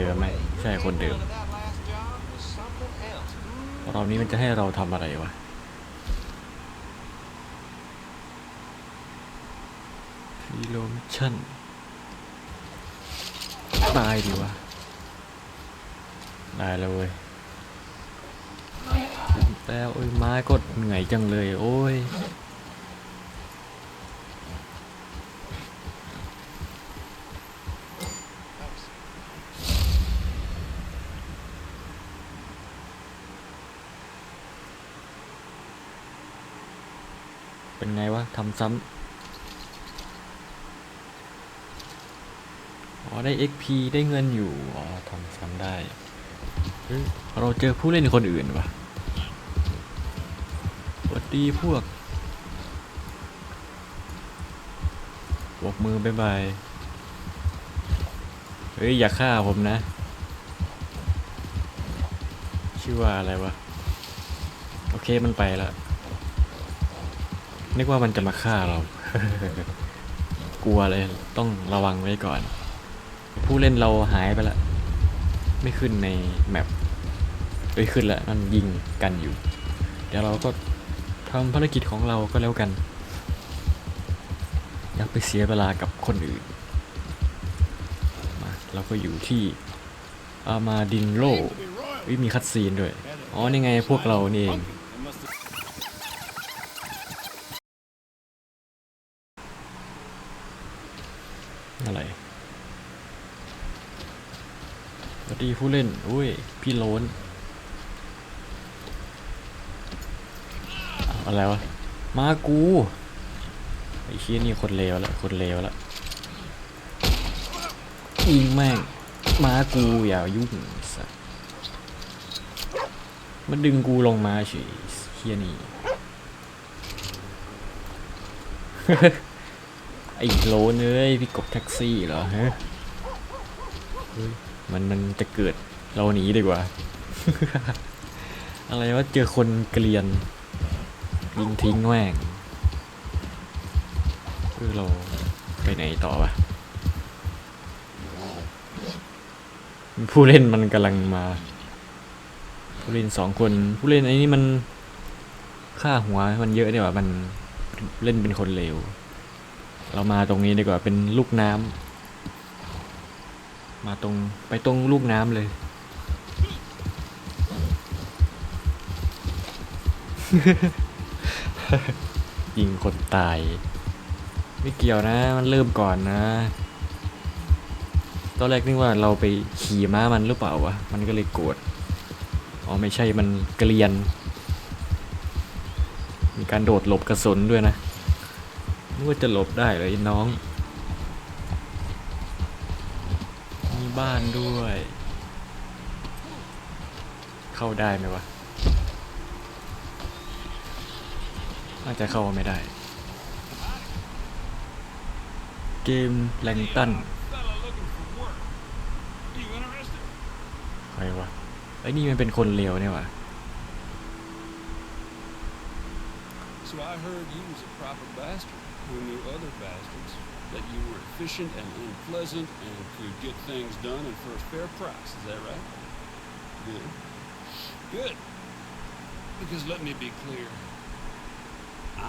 เดิมไหมใช่คนเดิม That last job was something else. เรานี้มันจะให้เราทำอะไรวะฟีโลมิชั่นตายดีวะได้แล้วเว้ยแล้วโอ้ยไม้ก็เหนื่อยจังเลย โอ้ย เป็นไงวะ ทำซ้ำอ๋อได้ XP ได้เงินอยู่อ๋อทำซ้ำได้เราเจอผู้เล่นคนอื่นวะสวัสดีพวกบกมือบายบาย เฮ้ย อย่าฆ่าผมนะ ชื่อว่าอะไรวะ โอเคมันไปแล้ว นึกว่ามันจะมาฆ่าเรา กลัวเลยต้องระวังไว้ก่อน ผู้เล่นเราหายไปละ ไม่ขึ้นในแมปไปขึ้นละมันยิงกันอยู่ เดี๋ยวเราก็ทำภารกิจของเราก็แล้วกัน อยากไปเสียเวลากับคนอื่น มาเราก็อยู่ที่อามาดินโลวิมีคัดซีนด้วย อ๋อนี่ไงพวกเรานี่เอง อะไรสวัสดีผู้เล่นอุ้ย พี่โลนอ้าวอะไรวะ มากูไอ้เชี่ยนี่คนเลวละคนเลวละยิงแม่ง มากูอย่ายุ่งสัสมันดึงกูลงมาเฉยเชี่ยนี่ ไอ้โลนเอ้ยพี่กบแท็กซี่เหรอฮะเฮ้ยมันมันจะเกิดเราหนีดีกว่า อะไรวะเจอคนเกลียน ยิงทิ้งแม่งเออเราไปไหนต่อวะผู้เล่นมันกำลังมา ผู้เล่นสองคน ผู้เล่นไอ้นี่มัน ค่าหัวมันเยอะเนี่ยว่ะมันเล่นเป็นคนเลว เรามาตรงนี้ดีกว่าเป็นลูกน้ำมาตรงไปตรงลูกน้ำเลย ยิงคนตาย ไม่เกี่ยวนะ มันเริ่มก่อนนะ ตอนแรกนึกว่าเราไปขี่ม้ามันหรือเปล่าวะ มันก็เลยโกรธอ๋อไม่ใช่มันเกลียน มีการโดดหลบกระสุนด้วยนะ นึกว่าจะหลบได้เลยไอ้น้อง มีบ้านด้วย เข้าได้ไหมวะน่าจะเข้าไม่ได้ เกมแรงตันใครวะไอ้นี่มันเป็นคนเลวเนี่ยวะ So I heard you was a proper bastard who knew other bastards, that you were efficient and unpleasant and could get things done at first fair price. Is that right? Good. Good. Because let me be clear.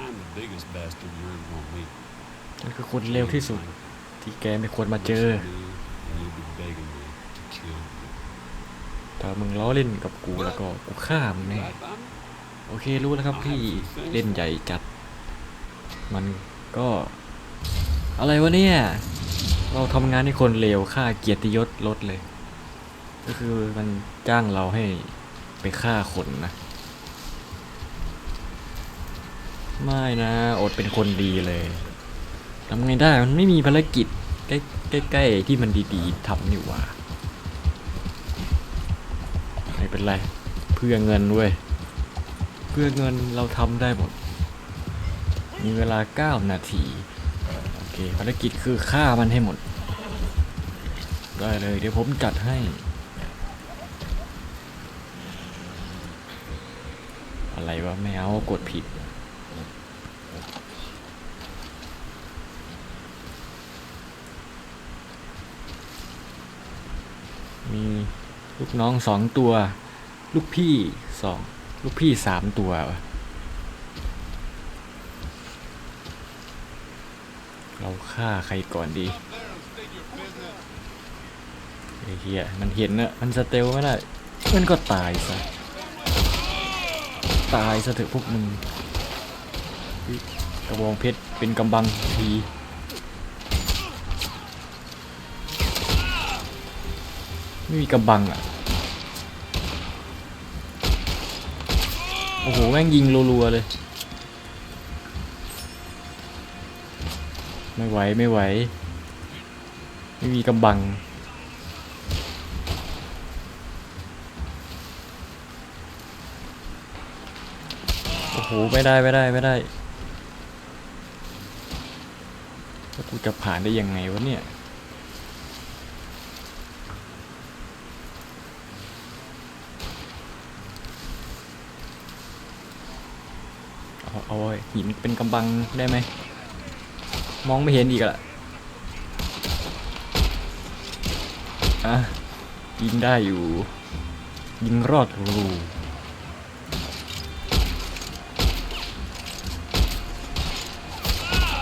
I'm the biggest bastard you're ever gonna meet. มันคือคนเลวที่สุดที่แกไม่ควรมาเจอ Yes, I do, and you'll be begging me to kill you. ถ้ามึงล้อเล่นกับกูแล้วก็กูฆ่ามึงแน่ Right, Bobby? โอเครู้แล้วครับพี่เล่นใหญ่จัด มัน ก็ อะไรวะเนี่ย เราทำงานให้คนเลวค่าเกียรติยศลดเลย ก็คือมันจ้างเราให้ไปฆ่าคนนะ ไม่นะอดเป็นคนดีเลยทำไงได้มันไม่มีภารกิจใกล้ใกล้ๆที่มันดีๆทำนี่ว่าไม่เป็นไร เพื่อเงินเว้ย เพื่อเงินเราทำได้หมด มีเวลา 9 นาที โอเค ภารกิจคือฆ่ามันให้หมด ได้เลย เดี๋ยวผมจัดให้ อะไรวะไม่เอากดผิดมีลูกน้องสองตัว ลูกพี่สองลูกพี่สามตัว เราฆ่าใครก่อนดีไอ้เหี้ยมันเห็นอะมันสเตลไม่ได้มันก็ตายซะตายซะเถอะพวกมึงกระบองเพชรเป็นกำบังทีไม่มีกำบังอะโอ้โหแม่งยิงรัวๆเลย ไม่ไหวไม่ไหว ไม่มีกำบัง โอ้โห ไม่ได้ไม่ได้ไม่ได้แล้วกูจะผ่านได้ยังไงวะเนี่ยเอาเอาหินเป็นกำบังได้ไหม มองไม่เห็นอีกอะอะยิงได้อยู่ ยิงรอดรู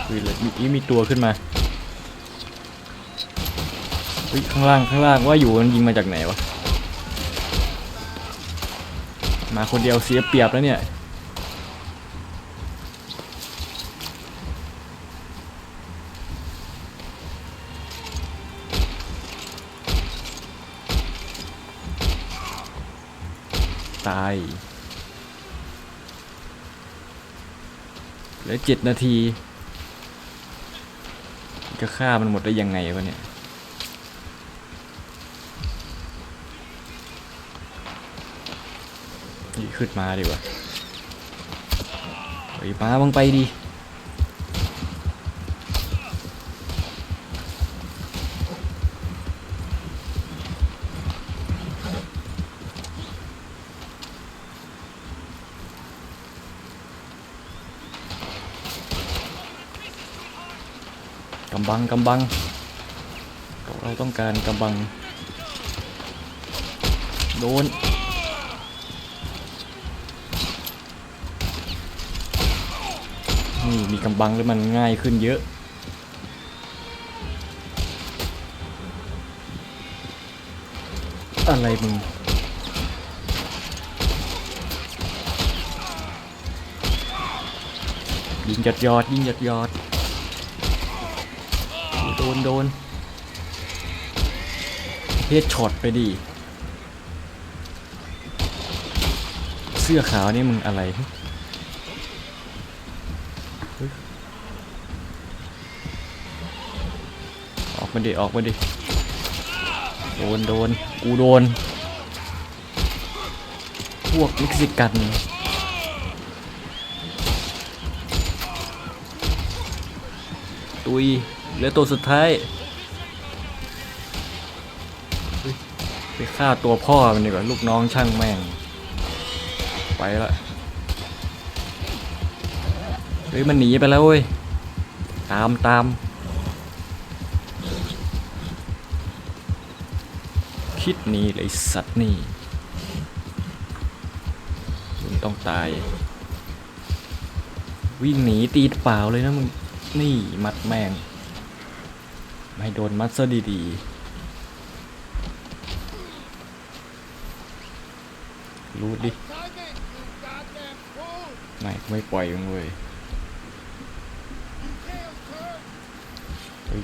คุยเลยมีอีมีตัวขึ้นมาเฮ้ยข้างล่างข้างล่างว่าอยู่มันยิงมาจากไหนวะ มาคนเดียวเสียเปรียบแล้วเนี่ย ตาย เหลือเจ็ดนาที จะฆ่ามันหมดได้ยังไงวะเนี่ย ขึ้นมาดีกว่าไปมาบังไปดีำบังกำบัง เราต้องการกำบัง โดนนี่มีกำบังแล้วมันง่ายขึ้นเยอะ อะไรมึงยิงยอดยอดยิงยอดยอด โดนโดนเฮดช็อตไปดิเสื้อขาวนี่มึงอะไรออกมาดิออกมาดิโดนโดนกูโดน พวกเม็กซิกันตุย เหลือตัวสุดท้ายไปฆ่าตัวพ่อมันดีกว่าลูกน้องช่างแม่ง ไปละเฮ้ยมันหนีไปแล้วเว้ย ตามตาม คิดหนีเลยสัตว์นี่มึงต้องตาย วิ่งหนีตีเปล่าเลยนะมึง นี่มัดแม่ง ไม่โดนมัดซะดีๆ รู้ดิ ไม่ไม่ปล่อยมึงเว้ยเฮ้ย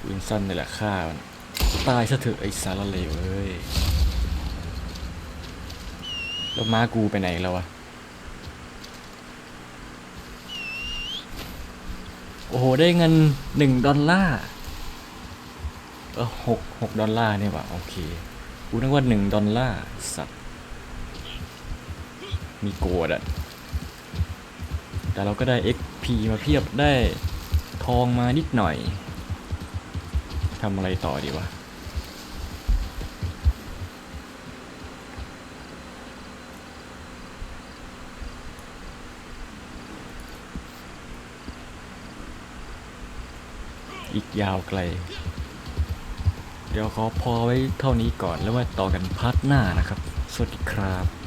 ปืนสันนี่แหละฆ่ามันตายซะเถอะไอ้สารเลวเอ้ย แล้วม้ากูไปไหนแล้ววะ โอ้โห ได้เงินหนึ่งดอลลาร์เออหกหกดอลลาร์เนี่ยว่ะโอเคกูนึกว่าหนึ่งดอลลาร์สัตว์มีโกดอะแต่เราก็ได้ XP มาเพียบได้ทองมานิดหน่อยทำอะไรต่อดีวะ อีกยาวไกล เดี๋ยวขอพอไว้เท่านี้ก่อนแล้วมาต่อกันพาร์ทหน้านะครับ สวัสดีครับ